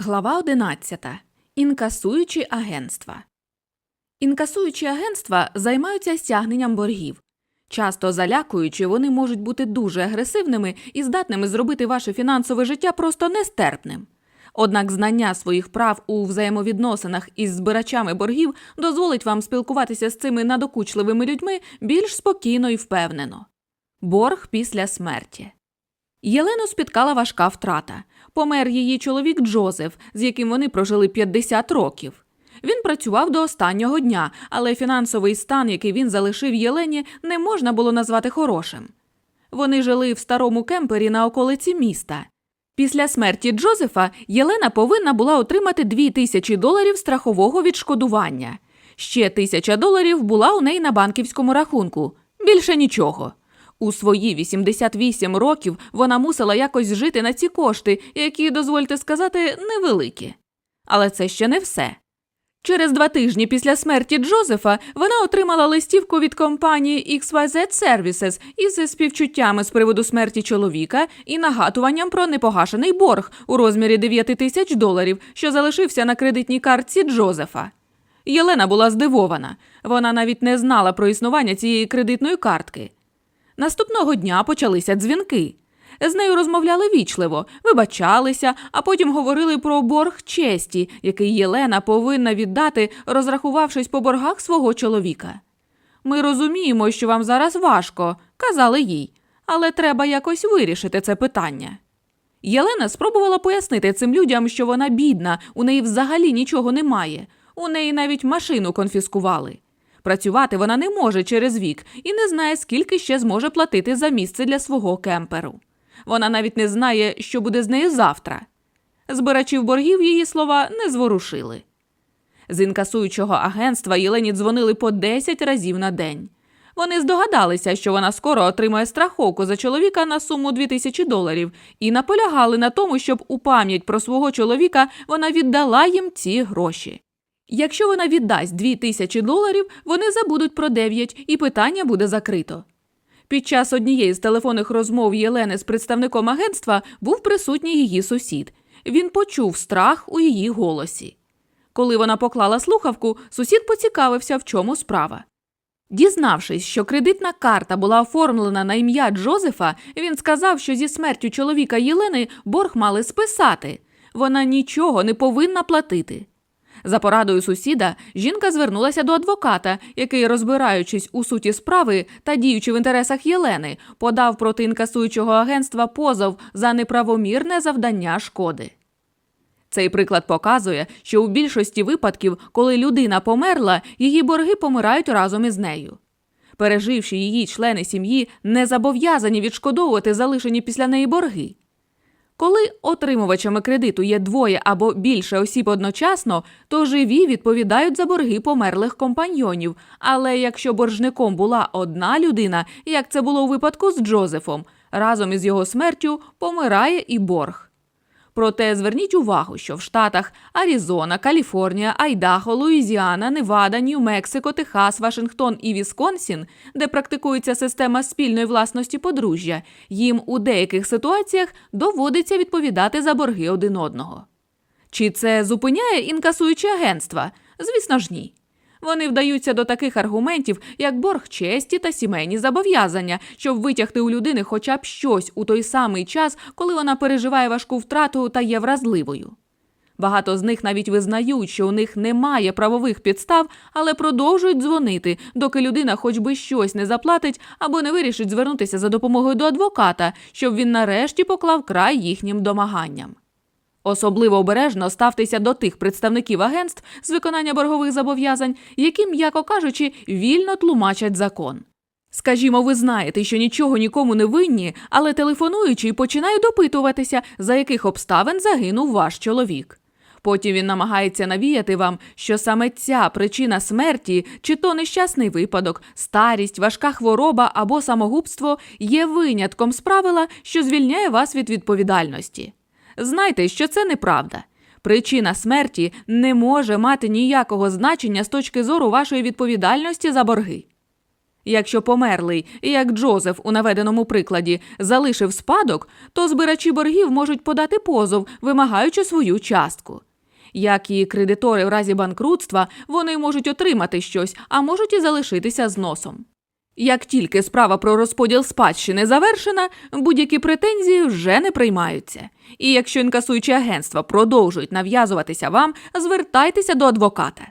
Глава 11. Інкасуючі агентства. Інкасуючі агентства займаються стягненням боргів. Часто залякуючи, вони можуть бути дуже агресивними і здатними зробити ваше фінансове життя просто нестерпним. Однак знання своїх прав у взаємовідносинах із збирачами боргів дозволить вам спілкуватися з цими надокучливими людьми більш спокійно і впевнено. Борг після смерті. Єлену спіткала важка втрата. Помер її чоловік Джозеф, з яким вони прожили 50 років. Він працював до останнього дня, але фінансовий стан, який він залишив Єлені, не можна було назвати хорошим. Вони жили в старому кемпері на околиці міста. Після смерті Джозефа Єлена повинна була отримати 2 тисячі доларів страхового відшкодування. Ще тисяча доларів була у неї на банківському рахунку. Більше нічого. У свої 88 років вона мусила якось жити на ці кошти, які, дозвольте сказати, невеликі. Але це ще не все. Через два тижні після смерті Джозефа вона отримала листівку від компанії XYZ Services із співчуттями з приводу смерті чоловіка і нагадуванням про непогашений борг у розмірі 9 тисяч доларів, що залишився на кредитній картці Джозефа. Єлена була здивована. Вона навіть не знала про існування цієї кредитної картки. Наступного дня почалися дзвінки. З нею розмовляли вічливо, вибачалися, а потім говорили про борг честі, який Єлена повинна віддати, розрахувавшись по боргах свого чоловіка. Ми розуміємо, що вам зараз важко, казали їй, але треба якось вирішити це питання. Єлена спробувала пояснити цим людям, що вона бідна, у неї взагалі нічого немає. У неї навіть машину конфіскували. Працювати вона не може через вік і не знає, скільки ще зможе платити за місце для свого кемперу. Вона навіть не знає, що буде з нею завтра. Збирачів боргів її слова не зворушили. З інкасуючого агентства Єлені дзвонили по 10 разів на день. Вони здогадалися, що вона скоро отримає страховку за чоловіка на суму 2000 доларів, і наполягали на тому, щоб у пам'ять про свого чоловіка вона віддала їм ці гроші. Якщо вона віддасть 2000 доларів, вони забудуть про 9 і питання буде закрито. Під час однієї з телефонних розмов Єлени з представником агентства був присутній її сусід. Він почув страх у її голосі. Коли вона поклала слухавку, сусід поцікавився, в чому справа. Дізнавшись, що кредитна карта була оформлена на ім'я Джозефа, він сказав, що зі смертю чоловіка Єлени борг мали списати. Вона нічого не повинна платити. За порадою сусіда, жінка звернулася до адвоката, який, розбираючись у суті справи та діючи в інтересах Єлени, подав проти інкасуючого агентства позов за неправомірне завдання шкоди. Цей приклад показує, що у більшості випадків, коли людина померла, її борги помирають разом із нею. Переживши її члени сім'ї, не зобов'язані відшкодовувати залишені після неї борги. Коли отримувачами кредиту є двоє або більше осіб одночасно, то живі відповідають за борги померлих компаньйонів. Але якщо боржником була одна людина, як це було у випадку з Джозефом, разом із його смертю помирає і борг. Проте зверніть увагу, що в штатах Аризона, Каліфорнія, Айдахо, Луїзіана, Невада, Нью-Мексико, Техас, Вашингтон і Вісконсін, де практикується система спільної власності подружжя, їм у деяких ситуаціях доводиться відповідати за борги один одного. Чи це зупиняє інкасуючі агентства? Звісно ж, ні. Вони вдаються до таких аргументів, як борг честі та сімейні зобов'язання, щоб витягти у людини хоча б щось у той самий час, коли вона переживає важку втрату та є вразливою. Багато з них навіть визнають, що у них немає правових підстав, але продовжують дзвонити, доки людина хоч би щось не заплатить або не вирішить звернутися за допомогою до адвоката, щоб він нарешті поклав край їхнім домаганням. Особливо обережно ставтеся до тих представників агентств з виконання боргових зобов'язань, які, м'яко кажучи, вільно тлумачать закон. Скажімо, ви знаєте, що нічого нікому не винні, але телефонуючий починає допитуватися, за яких обставин загинув ваш чоловік. Потім він намагається навіяти вам, що саме ця причина смерті, чи то нещасний випадок, старість, важка хвороба або самогубство є винятком з правила, що звільняє вас від відповідальності. Знайте, що це неправда. Причина смерті не може мати ніякого значення з точки зору вашої відповідальності за борги. Якщо померлий, як Джозеф у наведеному прикладі, залишив спадок, то збирачі боргів можуть подати позов, вимагаючи свою частку. Як і кредитори в разі банкрутства, вони можуть отримати щось, а можуть і залишитися з носом. Як тільки справа про розподіл спадщини завершена, будь-які претензії вже не приймаються. І якщо інкасуючі агентства продовжують нав'язуватися вам, звертайтеся до адвоката.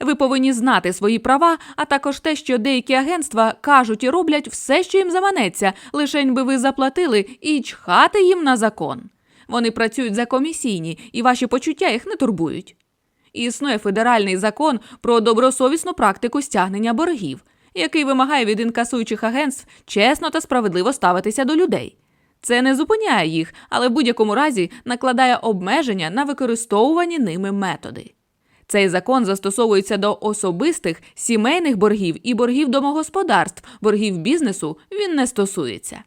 Ви повинні знати свої права, а також те, що деякі агентства кажуть і роблять все, що їм заманеться, лишень би ви заплатили і чхати їм на закон. Вони працюють за комісійні, і ваші почуття їх не турбують. Існує федеральний закон про добросовісну практику стягнення боргів, який вимагає від інкасуючих агентств чесно та справедливо ставитися до людей. Це не зупиняє їх, але в будь-якому разі накладає обмеження на використовувані ними методи. Цей закон застосовується до особистих, сімейних боргів і боргів домогосподарств, боргів бізнесу він не стосується.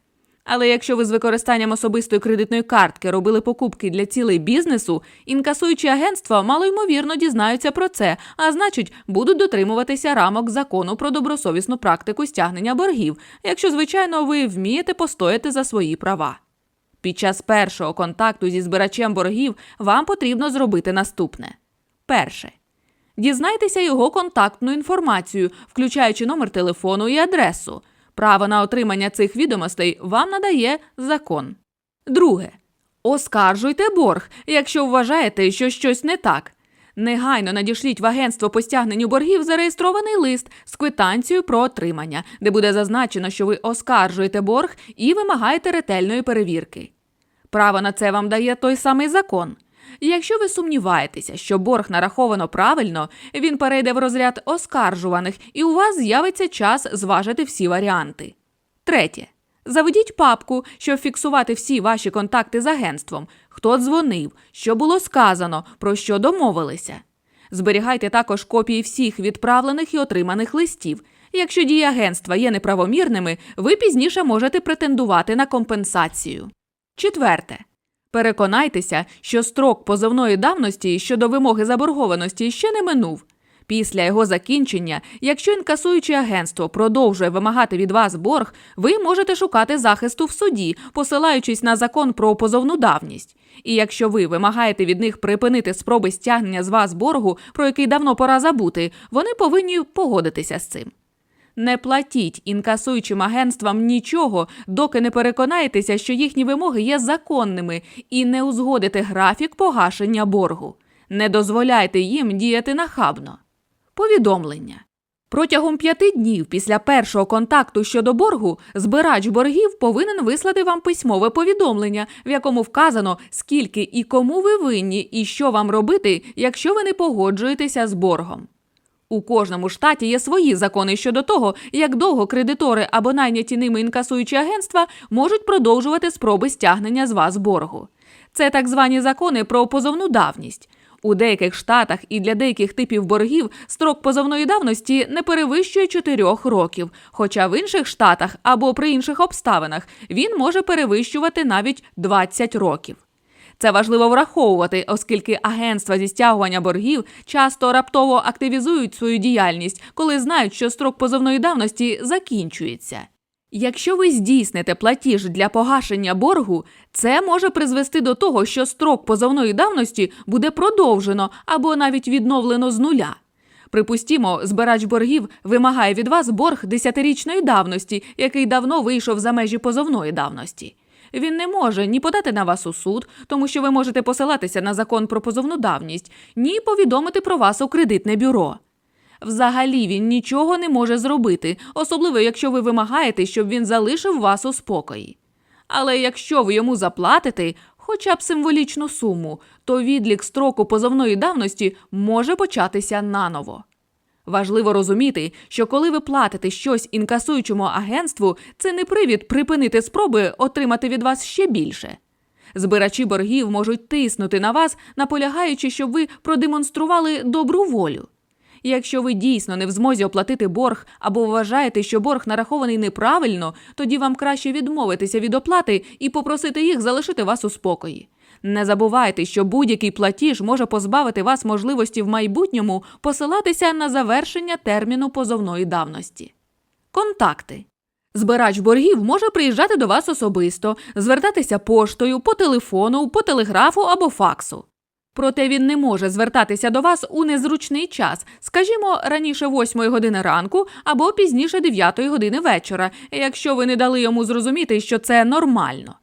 Але якщо ви з використанням особистої кредитної картки робили покупки для цілей бізнесу, інкасуючі агентства малоймовірно дізнаються про це, а значить, будуть дотримуватися рамок закону про добросовісну практику стягнення боргів, якщо, звичайно, ви вмієте постояти за свої права. Під час першого контакту зі збирачем боргів вам потрібно зробити наступне: перше. Дізнайтеся його контактну інформацію, включаючи номер телефону і адресу. Право на отримання цих відомостей вам надає закон. Друге. Оскаржуйте борг, якщо вважаєте, що щось не так. Негайно надішліть в агентство по стягненню боргів зареєстрований лист з квитанцією про отримання, де буде зазначено, що ви оскаржуєте борг і вимагаєте ретельної перевірки. Право на це вам дає той самий закон. Якщо ви сумніваєтеся, що борг нараховано правильно, він перейде в розряд оскаржуваних, і у вас з'явиться час зважити всі варіанти. Третє. Заведіть папку, щоб фіксувати всі ваші контакти з агентством, хто дзвонив, що було сказано, про що домовилися. Зберігайте також копії всіх відправлених і отриманих листів. Якщо дії агентства є неправомірними, ви пізніше можете претендувати на компенсацію. Четверте. Переконайтеся, що строк позовної давності щодо вимоги заборгованості ще не минув. Після його закінчення, якщо інкасуюче агентство продовжує вимагати від вас борг, ви можете шукати захисту в суді, посилаючись на закон про позовну давність. І якщо ви вимагаєте від них припинити спроби стягнення з вас боргу, про який давно пора забути, вони повинні погодитися з цим. Не платіть інкасуючим агентствам нічого, доки не переконаєтеся, що їхні вимоги є законними, і не узгодите графік погашення боргу. Не дозволяйте їм діяти нахабно. Повідомлення. Протягом п'яти днів після першого контакту щодо боргу збирач боргів повинен вислати вам письмове повідомлення, в якому вказано, скільки і кому ви винні, і що вам робити, якщо ви не погоджуєтеся з боргом. У кожному штаті є свої закони щодо того, як довго кредитори або найняті ними інкасуючі агентства можуть продовжувати спроби стягнення з вас боргу. Це так звані закони про позовну давність. У деяких штатах і для деяких типів боргів строк позовної давності не перевищує 4 років, хоча в інших штатах або при інших обставинах він може перевищувати навіть 20 років. Це важливо враховувати, оскільки агентства зі стягування боргів часто раптово активізують свою діяльність, коли знають, що строк позовної давності закінчується. Якщо ви здійсните платіж для погашення боргу, це може призвести до того, що строк позовної давності буде продовжено або навіть відновлено з нуля. Припустімо, збирач боргів вимагає від вас борг десятирічної давності, який давно вийшов за межі позовної давності. Він не може ні подати на вас у суд, тому що ви можете посилатися на закон про позовну давність, ні повідомити про вас у кредитне бюро. Взагалі він нічого не може зробити, особливо якщо ви вимагаєте, щоб він залишив вас у спокої. Але якщо ви йому заплатите хоча б символічну суму, то відлік строку позовної давності може початися наново. Важливо розуміти, що коли ви платите щось інкасуючому агентству, це не привід припинити спроби отримати від вас ще більше. Збирачі боргів можуть тиснути на вас, наполягаючи, щоб ви продемонстрували добру волю. Якщо ви дійсно не в змозі оплатити борг або вважаєте, що борг нарахований неправильно, тоді вам краще відмовитися від оплати і попросити їх залишити вас у спокої. Не забувайте, що будь-який платіж може позбавити вас можливості в майбутньому посилатися на завершення терміну позовної давності. Контакти. Збирач боргів може приїжджати до вас особисто, звертатися поштою, по телефону, по телеграфу або факсу. Проте він не може звертатися до вас у незручний час, скажімо, раніше 8 години ранку або пізніше 9 години вечора, якщо ви не дали йому зрозуміти, що це нормально.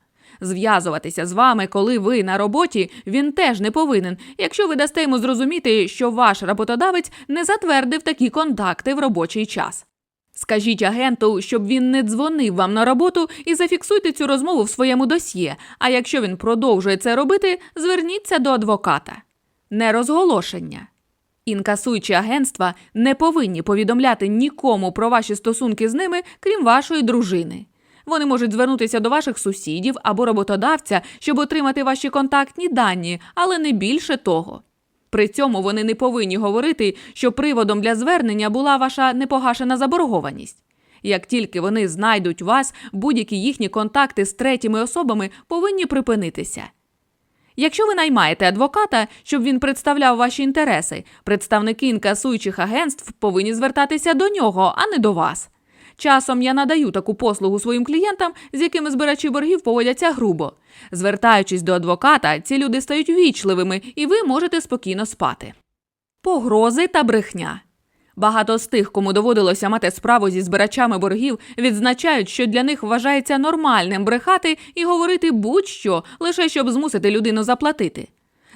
Зв'язуватися з вами, коли ви на роботі, він теж не повинен, якщо ви дасте йому зрозуміти, що ваш роботодавець не затвердив такі контакти в робочий час. Скажіть агенту, щоб він не дзвонив вам на роботу і зафіксуйте цю розмову в своєму досьє. А якщо він продовжує це робити, зверніться до адвоката. Нерозголошення. Інкасуючі агентства не повинні повідомляти нікому про ваші стосунки з ними, крім вашої дружини. Вони можуть звернутися до ваших сусідів або роботодавця, щоб отримати ваші контактні дані, але не більше того. При цьому вони не повинні говорити, що приводом для звернення була ваша непогашена заборгованість. Як тільки вони знайдуть вас, будь-які їхні контакти з третіми особами повинні припинитися. Якщо ви наймаєте адвоката, щоб він представляв ваші інтереси, представники інкасуючих агентств повинні звертатися до нього, а не до вас. Часом я надаю таку послугу своїм клієнтам, з якими збирачі боргів поводяться грубо. Звертаючись до адвоката, ці люди стають вічливими, і ви можете спокійно спати. Погрози та брехня. Багато з тих, кому доводилося мати справу зі збирачами боргів, відзначають, що для них вважається нормальним брехати і говорити будь-що, лише щоб змусити людину заплатити.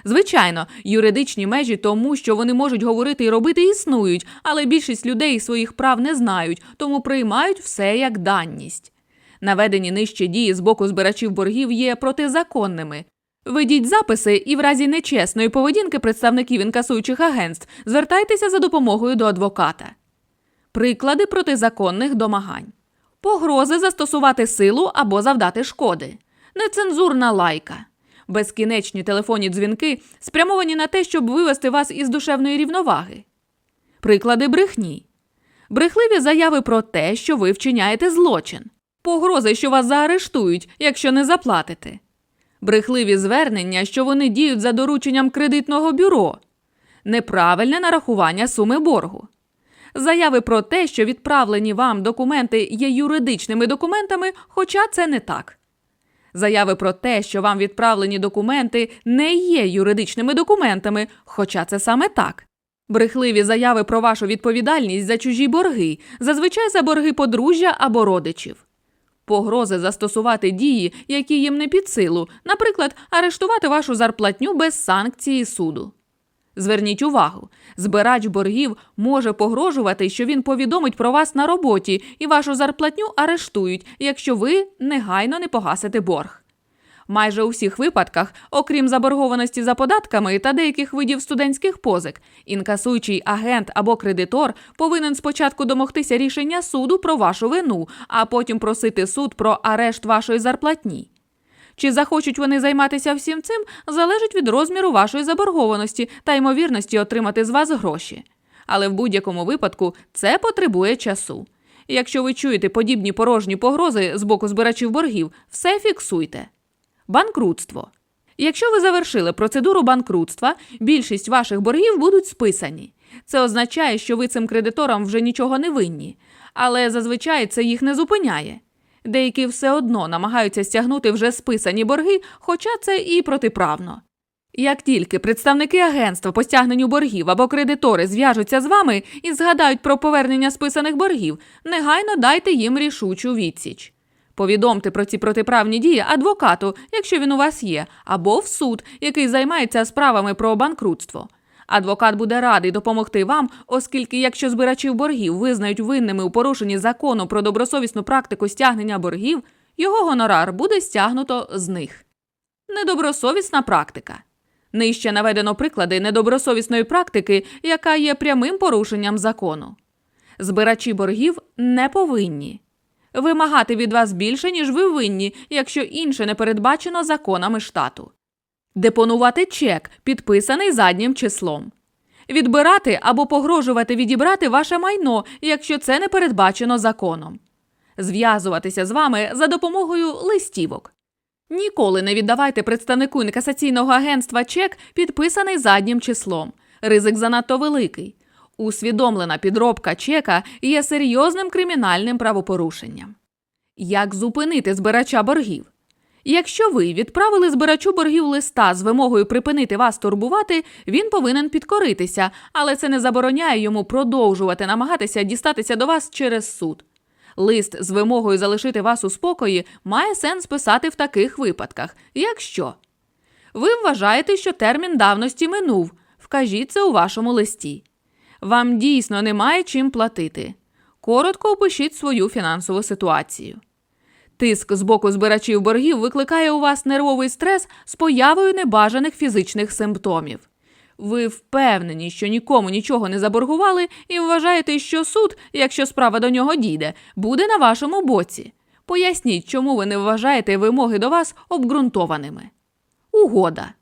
Звичайно, юридичні межі тому, що вони можуть говорити і робити, існують, але більшість людей своїх прав не знають, тому приймають все як данність. Наведені нижче дії з боку збирачів боргів є протизаконними. Ведіть записи і в разі нечесної поведінки представників інкасуючих агентств звертайтеся за допомогою до адвоката. Приклади протизаконних домагань. Погрози застосувати силу або завдати шкоди. Нецензурна лайка. Безкінечні телефонні дзвінки спрямовані на те, щоб вивести вас із душевної рівноваги. Приклади брехні. Брехливі заяви про те, що ви вчиняєте злочин. Погрози, що вас заарештують, якщо не заплатите. Брехливі звернення, що вони діють за дорученням кредитного бюро. Неправильне нарахування суми боргу. Заяви про те, що відправлені вам документи є юридичними документами, хоча це не так. Заяви про те, що вам відправлені документи не є юридичними документами, хоча це саме так. Брехливі заяви про вашу відповідальність за чужі борги, зазвичай за борги подружжя або родичів. Погрози застосувати дії, які їм не під силу, наприклад, арештувати вашу зарплатню без санкції суду. Зверніть увагу, збирач боргів може погрожувати, що він повідомить про вас на роботі і вашу зарплатню арештують, якщо ви негайно не погасите борг. Майже у всіх випадках, окрім заборгованості за податками та деяких видів студентських позик, інкасуючий агент або кредитор повинен спочатку домогтися рішення суду про вашу вину, а потім просити суд про арешт вашої зарплатні. Чи захочуть вони займатися всім цим, залежить від розміру вашої заборгованості та ймовірності отримати з вас гроші. Але в будь-якому випадку це потребує часу. Якщо ви чуєте подібні порожні погрози з боку збирачів боргів, все фіксуйте. Банкрутство. Якщо ви завершили процедуру банкрутства, більшість ваших боргів будуть списані. Це означає, що ви цим кредиторам вже нічого не винні, але зазвичай це їх не зупиняє. Деякі все одно намагаються стягнути вже списані борги, хоча це і протиправно. Як тільки представники агентства по стягненню боргів або кредитори зв'яжуться з вами і згадають про повернення списаних боргів, негайно дайте їм рішучу відсіч. Повідомте про ці протиправні дії адвокату, якщо він у вас є, або в суд, який займається справами про банкрутство. Адвокат буде радий допомогти вам, оскільки якщо збирачів боргів визнають винними у порушенні закону про добросовісну практику стягнення боргів, його гонорар буде стягнуто з них. Недобросовісна практика. Нижче наведено приклади недобросовісної практики, яка є прямим порушенням закону. Збирачі боргів не повинні вимагати від вас більше, ніж ви винні, якщо інше не передбачено законами штату. Депонувати чек, підписаний заднім числом. Відбирати або погрожувати відібрати ваше майно, якщо це не передбачено законом. Зв'язуватися з вами за допомогою листівок. Ніколи не віддавайте представнику інкасаційного агентства чек, підписаний заднім числом. Ризик занадто великий. Усвідомлена підробка чека є серйозним кримінальним правопорушенням. Як зупинити збирача боргів? Якщо ви відправили збирачу боргів листа з вимогою припинити вас турбувати, він повинен підкоритися, але це не забороняє йому продовжувати намагатися дістатися до вас через суд. Лист з вимогою залишити вас у спокої має сенс писати в таких випадках, якщо ви вважаєте, що термін давності минув, вкажіть це у вашому листі. Вам дійсно немає чим платити. Коротко опишіть свою фінансову ситуацію. Тиск з боку збирачів боргів викликає у вас нервовий стрес з появою небажаних фізичних симптомів. Ви впевнені, що нікому нічого не заборгували, і вважаєте, що суд, якщо справа до нього дійде, буде на вашому боці. Поясніть, чому ви не вважаєте вимоги до вас обґрунтованими. Угода.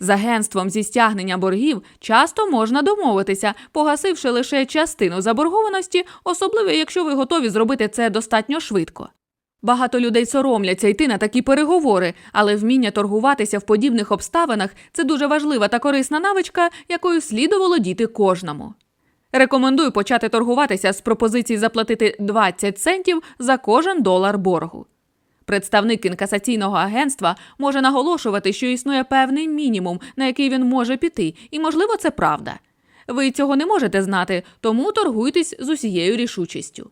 З агентством зі стягнення боргів часто можна домовитися, погасивши лише частину заборгованості, особливо якщо ви готові зробити це достатньо швидко. Багато людей соромляться йти на такі переговори, але вміння торгуватися в подібних обставинах це дуже важлива та корисна навичка, якою слід володіти кожному. Рекомендую почати торгуватися з пропозиції заплатити 20 центів за кожен долар боргу. Представник інкасаційного агентства може наголошувати, що існує певний мінімум, на який він може піти, і, можливо, це правда. Ви цього не можете знати, тому торгуйтесь з усією рішучістю.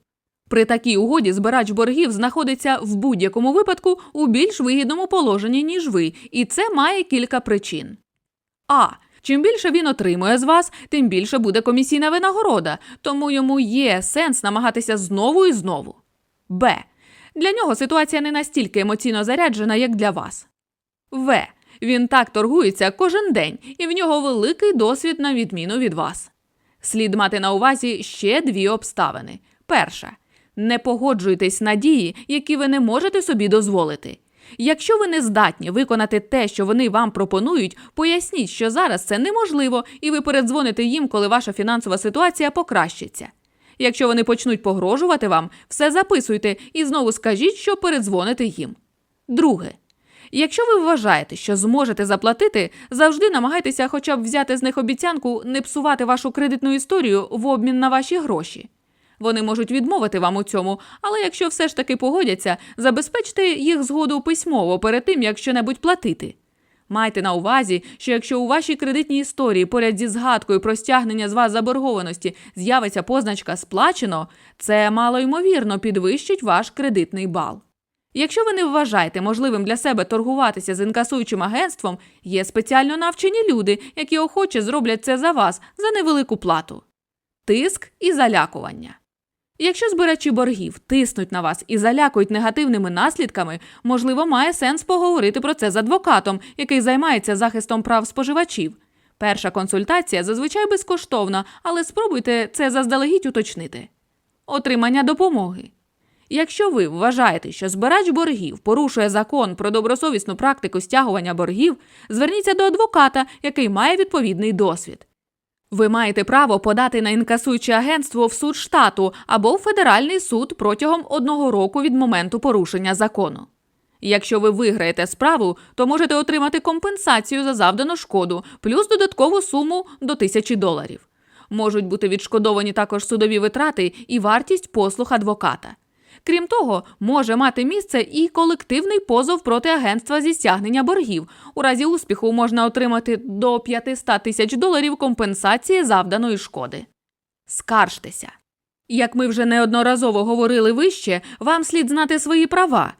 При такій угоді збирач боргів знаходиться в будь-якому випадку у більш вигідному положенні, ніж ви, і це має кілька причин. А. Чим більше він отримує з вас, тим більше буде комісійна винагорода, тому йому є сенс намагатися знову і знову. Б. Для нього ситуація не настільки емоційно заряджена, як для вас. В. Він так торгується кожен день, і в нього великий досвід на відміну від вас. Слід мати на увазі ще дві обставини. Перша. Не погоджуйтесь на дії, які ви не можете собі дозволити. Якщо ви не здатні виконати те, що вони вам пропонують, поясніть, що зараз це неможливо, і ви передзвоните їм, коли ваша фінансова ситуація покращиться. Якщо вони почнуть погрожувати вам, все записуйте і знову скажіть, що передзвоните їм. Друге. Якщо ви вважаєте, що зможете заплатити, завжди намагайтеся хоча б взяти з них обіцянку не псувати вашу кредитну історію в обмін на ваші гроші. Вони можуть відмовити вам у цьому, але якщо все ж таки погодяться, забезпечте їх згоду письмово перед тим, як щонебудь платити. Майте на увазі, що якщо у вашій кредитній історії поряд зі згадкою про стягнення з вас заборгованості з'явиться позначка сплачено, це малоймовірно підвищить ваш кредитний бал. Якщо ви не вважаєте можливим для себе торгуватися з інкасуючим агентством, є спеціально навчені люди, які охоче зроблять це за вас за невелику плату. Тиск і залякування. Якщо збирачі боргів тиснуть на вас і залякують негативними наслідками, можливо, має сенс поговорити про це з адвокатом, який займається захистом прав споживачів. Перша консультація зазвичай безкоштовна, але спробуйте це заздалегідь уточнити. Отримання допомоги. Якщо ви вважаєте, що збирач боргів порушує закон про добросовісну практику стягування боргів, зверніться до адвоката, який має відповідний досвід. Ви маєте право подати на інкасуюче агентство в суд штату або в федеральний суд протягом одного року від моменту порушення закону. Якщо ви виграєте справу, то можете отримати компенсацію за завдану шкоду плюс додаткову суму до тисячі доларів. Можуть бути відшкодовані також судові витрати і вартість послуг адвоката. Крім того, може мати місце і колективний позов проти агентства зі стягнення боргів. У разі успіху можна отримати до 500 тисяч доларів компенсації завданої шкоди. Скаржтеся. Як ми вже неодноразово говорили вище, вам слід знати свої права.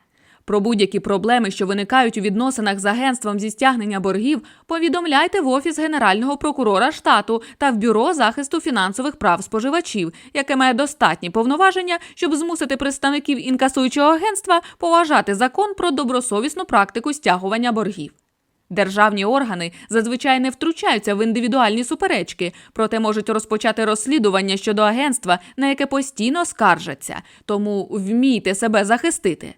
Про будь-які проблеми, що виникають у відносинах з агентством зі стягнення боргів, повідомляйте в Офіс Генерального прокурора штату та в Бюро захисту фінансових прав споживачів, яке має достатні повноваження, щоб змусити представників інкасуючого агентства поважати закон про добросовісну практику стягування боргів. Державні органи зазвичай не втручаються в індивідуальні суперечки, проте можуть розпочати розслідування щодо агентства, на яке постійно скаржаться, тому вмійте себе захистити.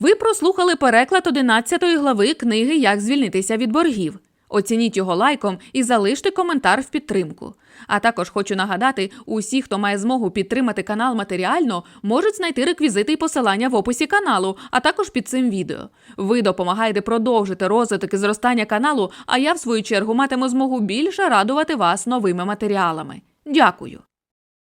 Ви прослухали переклад 11 глави книги Як звільнитися від боргів. Оцініть його лайком і залиште коментар в підтримку. А також хочу нагадати, усі, хто має змогу підтримати канал матеріально, можуть знайти реквізити і посилання в описі каналу, а також під цим відео. Ви допомагаєте продовжити розвиток і зростання каналу, а я, в свою чергу, матиму змогу більше радувати вас новими матеріалами. Дякую.